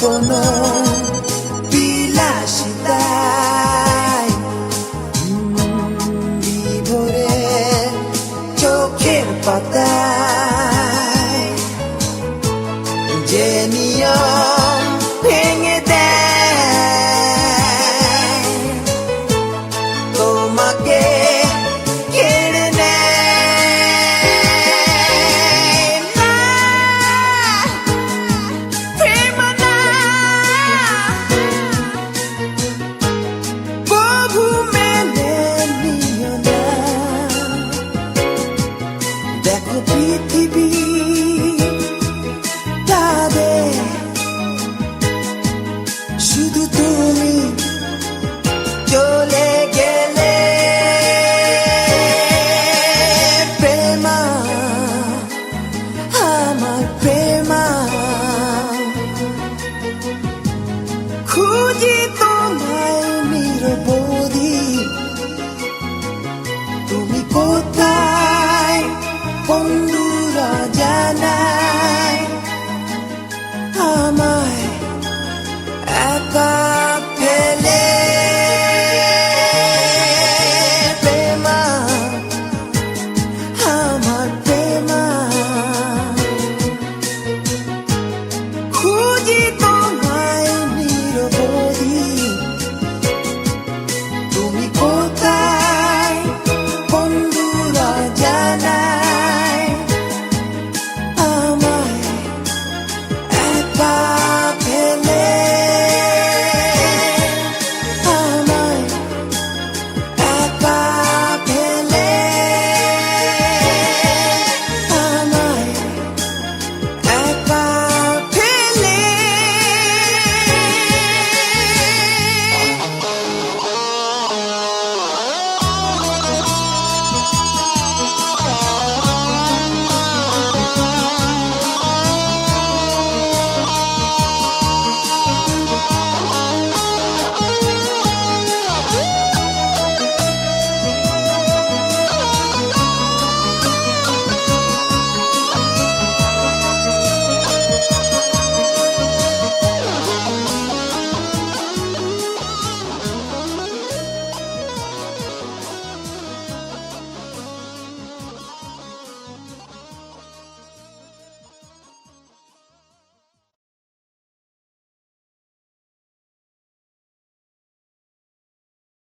স্বপ্ন বিলাসিতায় বিভোরে চোখের পাতায় যে নিয়ম pollito.